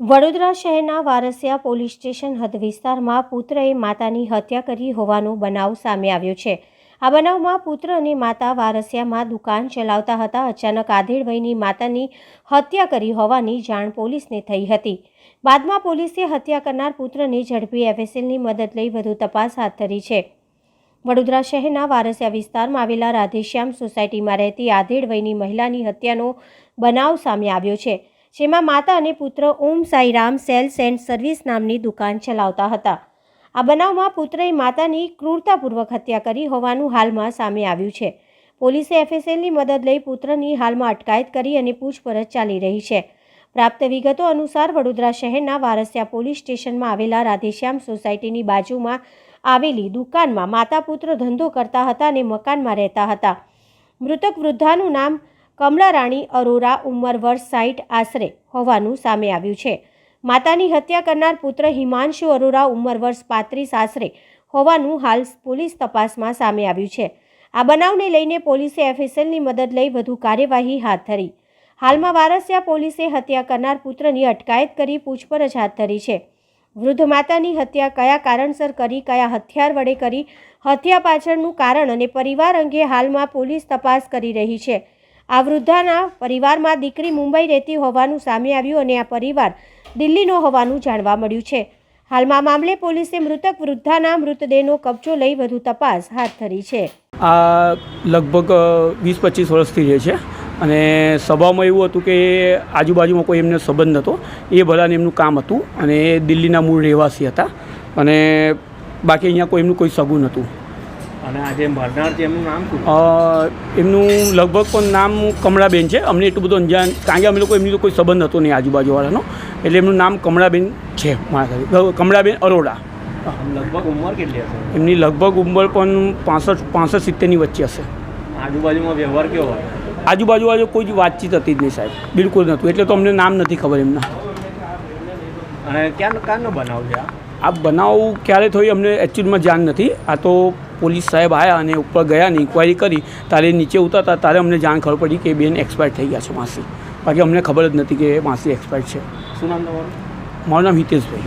વડોદરા શહેરના Varasiya police station હદ વિસ્તારમાં પુત્રએ માતાની હત્યા કરી હોવાનો બનાવ સામે આવ્યો છે. આ બનાવમાં પુત્ર અને માતા વારસિયામાં દુકાન ચલાવતા હતા. અચાનક આધેડ વયની માતાની હત્યા કરી હોવાની જાણ પોલીસને થઈ હતી. બાદમાં પોલીસે હત્યા કરનાર પુત્રને ઝડપી એફએસએલની મદદ લઈ વધુ તપાસ હાથ ધરી છે. વડોદરા શહેરના વારસિયા વિસ્તારમાં આવેલા રાધેશ્યામ સોસાયટીમાં રહેતી આધેડ વયની મહિલાની હત્યાનો બનાવ સામે આવ્યો છે. જેમાં માતા અને પુત્ર Om Sairam sales and service નામની દુકાન ચલાવતા હતા. આ બનાવમાં પુત્રએ માતાની ક્રૂરતાપૂર્વક હત્યા કરી હોવાનું હાલમાં સામે આવ્યું છે. પોલીસે એફએસએલની મદદ લઈ પુત્રની હાલમાં અટકાયત કરી અને પૂછપરછ ચાલી રહી છે. પ્રાપ્ત વિગતો અનુસાર વડોદરા શહેરના વારસિયા પોલીસ સ્ટેશનમાં આવેલા રાધેશ્યામ સોસાયટીની બાજુમાં આવેલી દુકાનમાં માતા પુત્ર ધંધો કરતા હતા અને મકાનમાં રહેતા હતા. મૃતક વૃદ્ધાનું નામ કમલારાણી અરોરા ઉંમર વર્ષ સાઠ આશરે હોવાનું સામે આવ્યું છે. માતાની હત્યા કરનાર પુત્ર હિમાંશુ અરોરા ઉંમર વર્ષ પાંત્રીસ આશરે હોવાનું હાલ પોલીસ તપાસમાં સામે આવ્યું છે. આ બનાવને લઈને પોલીસે એફએસએલની મદદ લઈ વધુ કાર્યવાહી હાથ ધરી. હાલમાં વારસિયા પોલીસે હત્યા કરનાર પુત્રની અટકાયત કરી પૂછપરછ હાથ ધરી છે. વૃદ્ધ માતાની હત્યા કયા કારણસર કરી, કયા હથિયાર વડે કરી, હત્યા પાછળનું કારણ અને પરિવાર અંગે હાલમાં પોલીસ તપાસ કરી રહી છે. આ વૃદ્ધાના પરિવારમાં દીકરી મુંબઈ રહેતી હોવાનું સામે આવ્યું અને આ પરિવાર દિલ્હીનો હોવાનું જાણવા મળ્યું છે. હાલમાં મામલે પોલીસે મૃતક વૃદ્ધાના મૃતદેહનો કબજો લઈ વધુ તપાસ હાથ ધરી છે. આ લગભગ વીસ પચીસ વર્ષથી રહે છે અને સભામાં એવું હતું કે આજુબાજુમાં કોઈ એમને સંબંધ નહોતો. એ બધાને એમનું કામ હતું અને દિલ્હીના મૂળ રહેવાસી હતા અને બાકી અહીંયા કોઈ એમનું કોઈ સગું નહોતું. અને આજે મરનાર છે એમનું નામ શું? એમનું લગભગ પણ નામ કમળાબેન છે. અમને એટલું બધું અંજાન કારણ કે અમે લોકો એમની તો કોઈ સંબંધ હતો નહીં આજુબાજુવાળાનો. એટલે એમનું નામ કમળાબેન છે મારા. કમળાબેન અરોડા. લગભગ ઉંમર કેટલી હશે? એમની લગભગ ઉંમર પણ પાસઠ પાસઠ સિત્તેરની વચ્ચે હશે. આજુબાજુમાં વ્યવહાર કેવો હોય આજુબાજુ બાજુ કોઈ જ વાતચીત હતી જ નહીં સાહેબ. બિલકુલ નહોતું. એટલે તો અમને નામ નથી ખબર એમના. અને ક્યાં ક્યાંનો બનાવ છે આ? બનાવ ક્યારે થયો અમને એકચ્યુઅલમાં જાણ નથી. આ તો પોલીસ સાહેબ આવ્યા અને ઉપર ગયા ને ઇન્ક્વાયરી કરી તારે નીચે ઉતરતા તારે અમને જાણ ખબર પડી કે બેન એક્સપાયર થઈ ગયા છે માસી. બાકી અમને ખબર જ નથી કે માસી એક્સપાયર છે. શું નામ તમારું? મારું નામ હિતેશભાઈ.